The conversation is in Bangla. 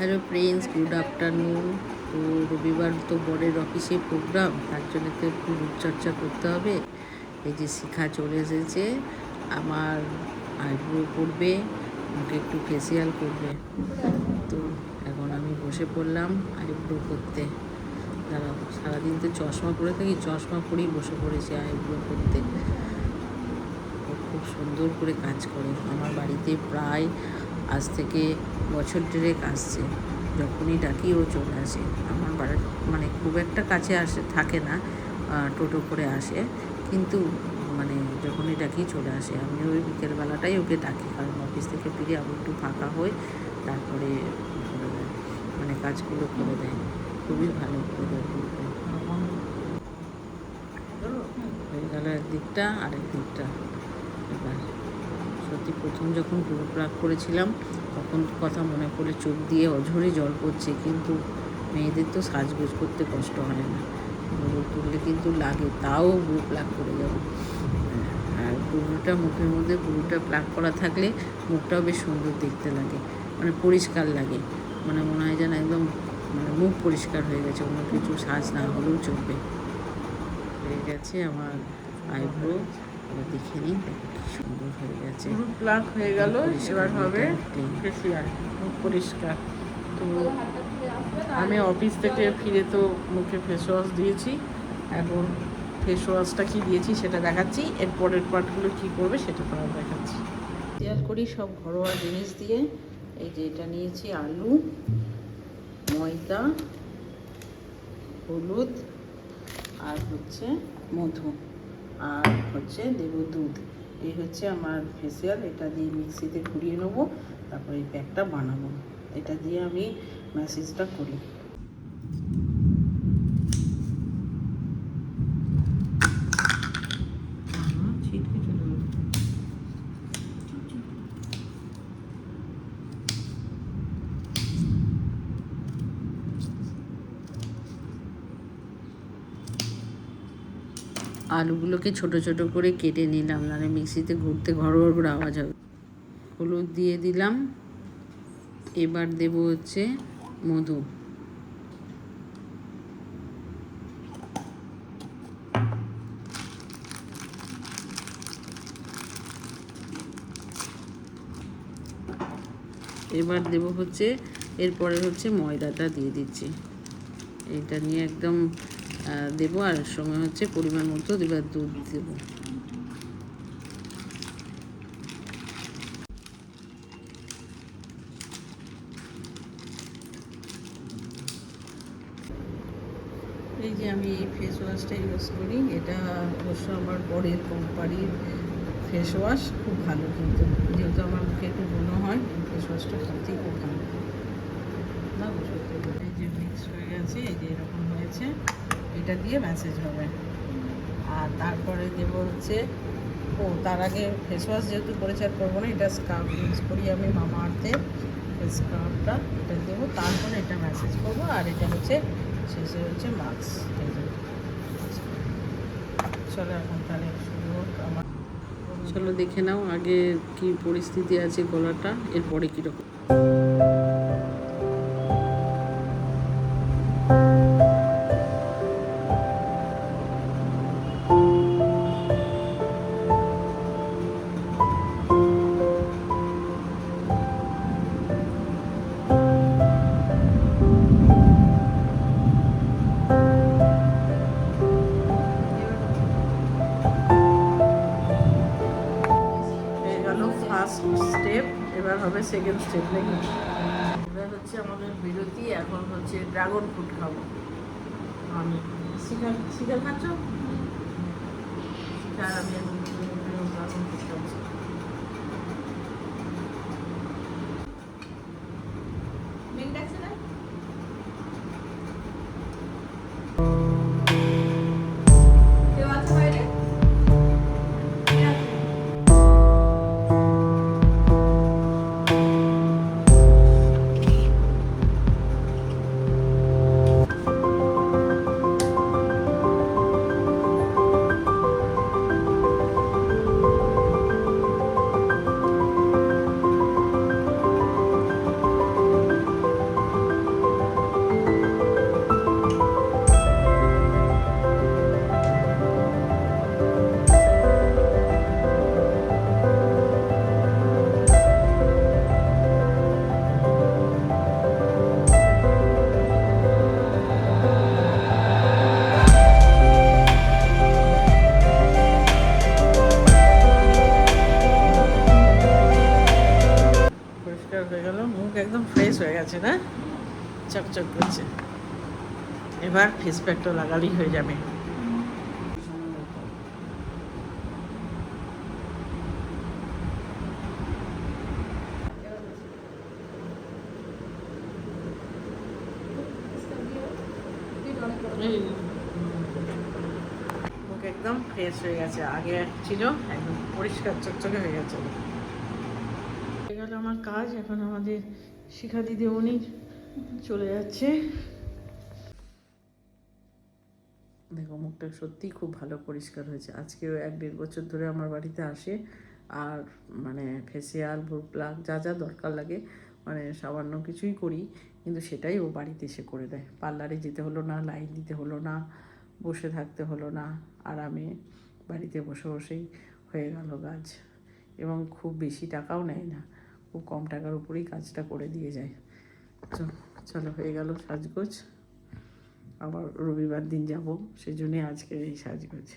Hello friends good afternoon. তো রবিবার তো বরের অফিসে প্রোগ্রাম তার জন্য তো একটু রূপচর্চা করতে হবে। এই যে শিখা চলে এসেছে, আমার আইব্রো করবে আমাকে একটু ফেসিয়াল করবে। তো এখন আমি বসে পড়লাম আইব্রো করতে। দাঁড়াও, সারাদিন তো চশমা পরে থাকি, চশমা পরেই বসে পড়েছি আইব্রো করতে। খুব সুন্দর করে কাজ করে। আমার বাড়িতে প্রায় আজ থেকে বছর দেড়েক আসছে। যখনই ডাকি, ও চলে আসে। আমার বাড়ি মানে খুব একটা কাছে আসে, থাকে না টোটো করে আসে। কিন্তু মানে যখনই ডাকি, চলে আসে। আমি ওই বিকেলবেলাটাই ওকে ডাকি। কারণ অফিস থেকে ফিরে আমি একটু ফাঁকা হই, তারপরে মানে কাজগুলো করে দেয়। খুবই ভালো করে দেয় হয়ে গেল একদিকটা আরেক দিকটা এবার সত্যি প্রথম যখন গ্রুপ রাগ করেছিলাম, তখন কথা মনে পড়ে চোখ দিয়ে অঝরে জল পড়ছে, কিন্তু মেয়েদের তো সাজগোজ করতে কষ্ট হয় না। গ্রুপ তুললে কিন্তু লাগে, তাও গ্রুপ প্লাগ করে যাব। আর পুরোটা মুখের মধ্যে পুরোটা প্লাগ করা থাকলে মুখটাও বেশ সুন্দর দেখতে লাগে মানে পরিষ্কার লাগে। মানে মনে হয় যেন একদম মানে মুখ পরিষ্কার হয়ে গেছে, অন্য কিছু সাজ না হলেও চলবে। হয়ে গেছে আমার আইব্রো। দেখে নিই। দেখো সুন্দর হয়ে গেছে। প্লাক হয়ে গেল এবার হবে। ফেসিয়াল মুখ পরিষ্কার। তো আমি অফিস থেকে ফিরে তো মুখে ফেস ওয়াশ দিয়েছি এখন ফেস ওয়াশটা কী দিয়েছি সেটা দেখাচ্ছি। এর পরের পার্টগুলো কী করবে সেটা তোমার দেখাচ্ছি। তৈরি করি সব ঘরোয়া জিনিস দিয়ে। এই যে এটা নিয়েছি আলু ময়দা হলুদ আর হচ্ছে মধু। আর হচ্ছে দেব দুধ। এই হচ্ছে আমার ফেসিয়াল এটা দিয়ে মিক্সিতে ঘুরিয়ে নেব, তারপর এই প্যাকটা বানাবো। এটা দিয়ে আমি ম্যাসেজটা করি। আলুগুলোকে ছোট ছোট করে কেটে নিলাম, নাহলে মিক্সিতে ঘুরতে ঘরোয়া ঘুরে আওয়াজ হবে। হলুদ দিয়ে দিলাম। এবার দেব হচ্ছে মধু। এবার দেব হচ্ছে, এরপরে হচ্ছে ময়দাটা দিয়ে দিচ্ছি। এটা নিয়ে একদম দেবো আর সময় হচ্ছে পরিমাণ মতো এবার দুধ দেবো। এই যে আমি এই ফেস ওয়াশটা ইউজ করি, এটা অবশ্য আমার বরের কোম্পানির ফেস ওয়াশ খুব ভালো কিন্তু। যেহেতু আমার মুখে একটু ব্রণ হয়, এই ফেস ওয়াশটা সত্যিই খুব ভালো। না। এই যে মিক্স হয়ে গেছে, এই যে এরকম হয়েছে। এটা দিয়ে ম্যাসেজ হবে। আর তারপরে দেব হচ্ছে ও, তার আগে ফেস ওয়াশ যেহেতু পরিচয় করব না, এটা স্কার্ফ ইউজ করি আমি মামা আর্থে স্কার্ফটা এটা দেবো, তারপরে এটা ম্যাসেজ করব, আর এটা হচ্ছে, শেষে হচ্ছে মাস্ক চলো এখন তাহলে শুরু হোক আমার। চলো দেখে নাও আগে কি পরিস্থিতি আছে গলাটা, এরপরে কীরকম স্টেপ এবার হবে সেকেন্ড স্টেপ নাকি এবার হচ্ছে আমাদের বিরতি, এখন হচ্ছে ড্রাগন ফ্রুট খাব। আমি। শিকার শিকার খাচ্ছ? আমি গেছে না? চকচক করছে। এবার ফেস প্যাকটা লাগালেই হয়ে যাবে। মুখ একদম ফ্রেশ হয়ে গেছে। আগে ছিল একদম পরিষ্কার চকচকে হয়ে গেছে। আমার কাজ, এখন আমাদের শিখা দিদি উনি চলে যাচ্ছে। দেখো, মুখটা সত্যিই খুব ভালো পরিষ্কার হয়েছে। আজকেও এক দেড় বছর ধরে আমার বাড়িতে আসে। আর মানে ফেসিয়াল ভ্রু যা যা দরকার লাগে মানে সামান্য কিছুই করি। কিন্তু সেটাই ও বাড়িতে এসে করে দেয়। পার্লারে যেতে হলো না, লাইন দিতে হলো না, বসে থাকতে হলো না, আরামে বাড়িতে বসে বসেই হয়ে গেল কাজ। এবং খুব বেশি টাকাও নেয় না। খুব কম টাকার উপরেই কাজটা করে দিয়ে যায়। চলো, হয়ে গেল সাজগোজ। আবার রবিবার দিন যাব সেজন্যই আজকে আজকের এই সাজগোজ।